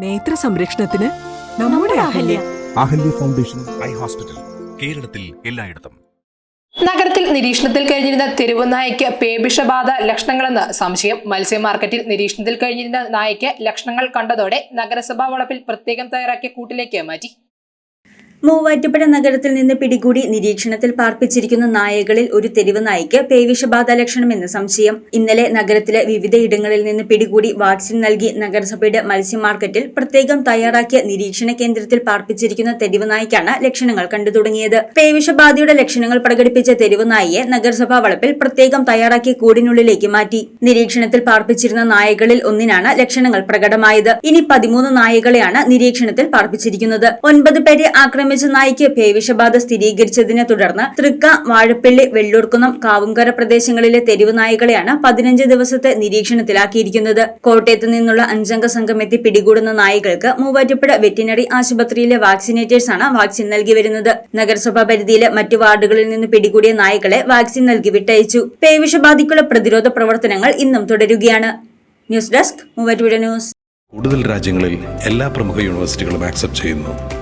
നേത്ര സംരക്ഷണത്തിന് നമ്മുടെ Ahalya. Ahalya. Foundation eye hospital കേരളത്തിൽ എല്ലായിടത്തും. നഗരത്തിൽ നിരീക്ഷണത്തിൽ കഴിഞ്ഞിരുന്ന തെരുവ് പേബിഷബാധ പേവിഷബാധ ലക്ഷണങ്ങളെന്ന് സംശയം. മത്സ്യ മാർക്കറ്റിൽ നിരീക്ഷണത്തിൽ കഴിഞ്ഞിരുന്ന നായയ്ക്ക് ലക്ഷണങ്ങൾ കണ്ടതോടെ നഗരസഭാ വളപ്പിൽ പ്രത്യേകം തയ്യാറാക്കിയ കൂട്ടിലേക്ക് മാറ്റി. മൂവാറ്റുപുഴ നഗരത്തിൽ നിന്ന് പിടികൂടി നിരീക്ഷണത്തിൽ പാർപ്പിച്ചിരിക്കുന്ന നായകളിൽ ഒരു തെരുവ് നായ്ക്ക് പേവിഷബാധ ലക്ഷണമെന്ന് സംശയം. ഇന്നലെ നഗരത്തിലെ വിവിധയിടങ്ങളിൽ നിന്ന് പിടികൂടി വാക്സിൻ നൽകി നഗരസഭയുടെ മത്സ്യ മാർക്കറ്റിൽ പ്രത്യേകം തയ്യാറാക്കിയ നിരീക്ഷണ കേന്ദ്രത്തിൽ പാർപ്പിച്ചിരിക്കുന്ന തെരുവ് നായ്ക്കാണ് ലക്ഷണങ്ങൾ കണ്ടു തുടങ്ങിയത്. പേവിഷബാധയുടെ ലക്ഷണങ്ങൾ പ്രകടിപ്പിച്ച തെരുവ് നായിയെ നഗരസഭാ വളപ്പിൽ പ്രത്യേകം തയ്യാറാക്കിയ കൂടിനുള്ളിലേക്ക് മാറ്റി. നിരീക്ഷണത്തിൽ പാർപ്പിച്ചിരുന്ന നായകളിൽ ഒന്നിനാണ് ലക്ഷണങ്ങൾ പ്രകടമായത്. ഇനി പതിമൂന്ന് നായകളെയാണ് നിരീക്ഷണത്തിൽ പാർപ്പിച്ചിരിക്കുന്നത്. ഒൻപത് പേരെ ആക്രമിച്ച നായ്ക്ക് പേവിഷബാധ സ്ഥിരീകരിച്ചതിനെ തുടർന്ന് തൃക്ക വാഴപ്പള്ളി വെള്ളൂർക്കുന്നം കാവുങ്കര പ്രദേശങ്ങളിലെ തെരുവ് നായകളെയാണ് പതിനഞ്ച് ദിവസത്തെ നിരീക്ഷണത്തിലാക്കിയിരിക്കുന്നത്. കോട്ടയത്ത് നിന്നുള്ള അഞ്ചംഗ സംഘം എത്തി പിടികൂടുന്ന നായകൾക്ക് മൂവാറ്റുപുഴ വെറ്റിനറി ആശുപത്രിയിലെ വാക്സിനേറ്റേഴ്സാണ് വാക്സിൻ നൽകി വരുന്നത് നഗരസഭാ പരിധിയിലെ മറ്റു വാർഡുകളിൽ നിന്ന് പിടികൂടിയ നായകളെ വാക്സിൻ നൽകി വിട്ടയച്ചു പേവിഷബാധയ്ക്കുള്ള പ്രതിരോധ പ്രവർത്തനങ്ങൾ ഇന്നും തുടരുകയാണ്. News desk Muvattupuzha news. കൂടുതൽ രാജ്യങ്ങളിൽ എല്ലാ പ്രമുഖ യൂണിവേഴ്സിറ്റികളും ആക്സെപ്റ്റ് ചെയ്യുന്നു.